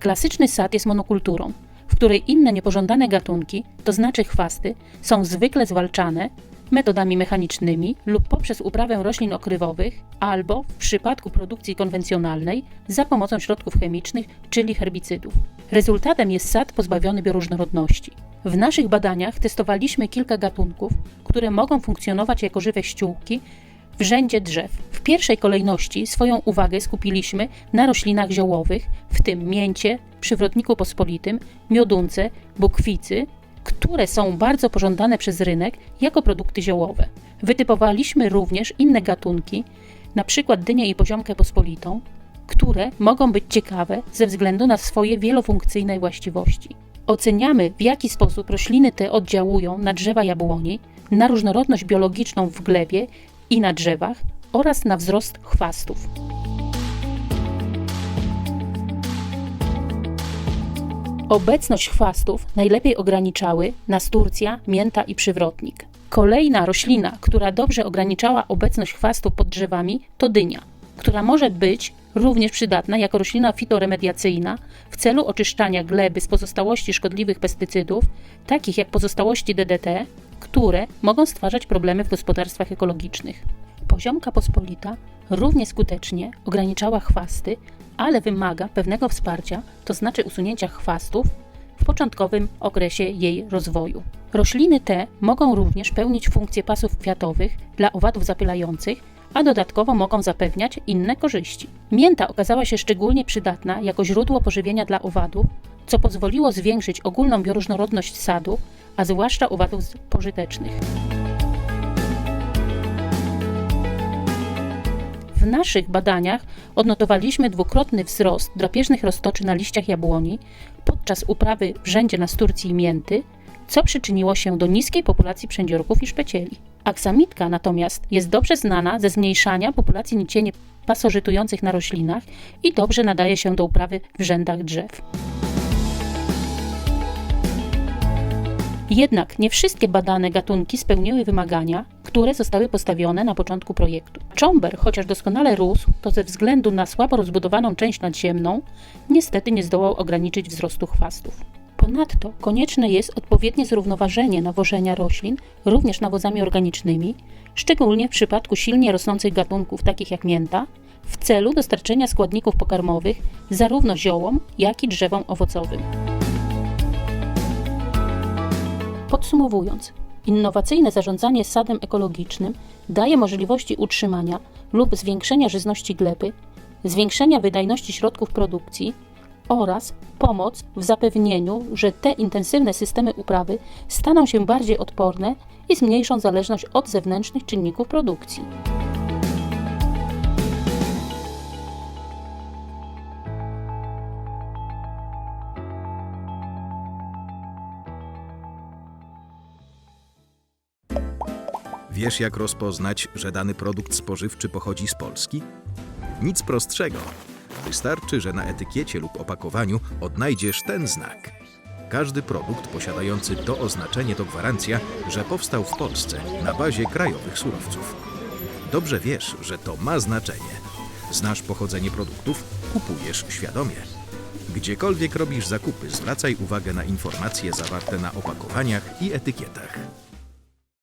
Klasyczny sad jest monokulturą, w której inne niepożądane gatunki, to znaczy chwasty, są zwykle zwalczane metodami mechanicznymi lub poprzez uprawę roślin okrywowych, albo w przypadku produkcji konwencjonalnej za pomocą środków chemicznych, czyli herbicydów. Rezultatem jest sad pozbawiony bioróżnorodności. W naszych badaniach testowaliśmy kilka gatunków, które mogą funkcjonować jako żywe ściółki w rzędzie drzew. W pierwszej kolejności swoją uwagę skupiliśmy na roślinach ziołowych, w tym mięcie, przywrotniku pospolitym, miodunce, bukwicy, które są bardzo pożądane przez rynek jako produkty ziołowe. Wytypowaliśmy również inne gatunki, np. dynię i poziomkę pospolitą, które mogą być ciekawe ze względu na swoje wielofunkcyjne właściwości. Oceniamy, w jaki sposób rośliny te oddziałują na drzewa jabłoni, na różnorodność biologiczną w glebie i na drzewach oraz na wzrost chwastów. Obecność chwastów najlepiej ograniczały nasturcja, mięta i przywrotnik. Kolejna roślina, która dobrze ograniczała obecność chwastów pod drzewami, to dynia, która może być również przydatna jako roślina fitoremediacyjna w celu oczyszczania gleby z pozostałości szkodliwych pestycydów, takich jak pozostałości DDT, które mogą stwarzać problemy w gospodarstwach ekologicznych. Poziomka pospolita równie skutecznie ograniczała chwasty, ale wymaga pewnego wsparcia, to znaczy usunięcia chwastów w początkowym okresie jej rozwoju. Rośliny te mogą również pełnić funkcje pasów kwiatowych dla owadów zapylających, a dodatkowo mogą zapewniać inne korzyści. Mięta okazała się szczególnie przydatna jako źródło pożywienia dla owadów, co pozwoliło zwiększyć ogólną bioróżnorodność sadu, a zwłaszcza owadów pożytecznych. W naszych badaniach odnotowaliśmy dwukrotny wzrost drapieżnych roztoczy na liściach jabłoni podczas uprawy w rzędzie nasturcji i mięty, co przyczyniło się do niskiej populacji przędziorków i szpecieli. Aksamitka natomiast jest dobrze znana ze zmniejszania populacji nicieni pasożytujących na roślinach i dobrze nadaje się do uprawy w rzędach drzew. Jednak nie wszystkie badane gatunki spełniły wymagania, które zostały postawione na początku projektu. Czomber, chociaż doskonale rósł, to ze względu na słabo rozbudowaną część nadziemną, niestety nie zdołał ograniczyć wzrostu chwastów. Ponadto konieczne jest odpowiednie zrównoważenie nawożenia roślin, również nawozami organicznymi, szczególnie w przypadku silnie rosnących gatunków takich jak mięta, w celu dostarczenia składników pokarmowych zarówno ziołom, jak i drzewom owocowym. Podsumowując, innowacyjne zarządzanie sadem ekologicznym daje możliwości utrzymania lub zwiększenia żyzności gleby, zwiększenia wydajności środków produkcji oraz pomoc w zapewnieniu, że te intensywne systemy uprawy staną się bardziej odporne i zmniejszą zależność od zewnętrznych czynników produkcji. Wiesz, jak rozpoznać, że dany produkt spożywczy pochodzi z Polski? Nic prostszego. Wystarczy, że na etykiecie lub opakowaniu odnajdziesz ten znak. Każdy produkt posiadający to oznaczenie to gwarancja, że powstał w Polsce na bazie krajowych surowców. Dobrze wiesz, że to ma znaczenie. Znasz pochodzenie produktów, kupujesz świadomie. Gdziekolwiek robisz zakupy, zwracaj uwagę na informacje zawarte na opakowaniach i etykietach.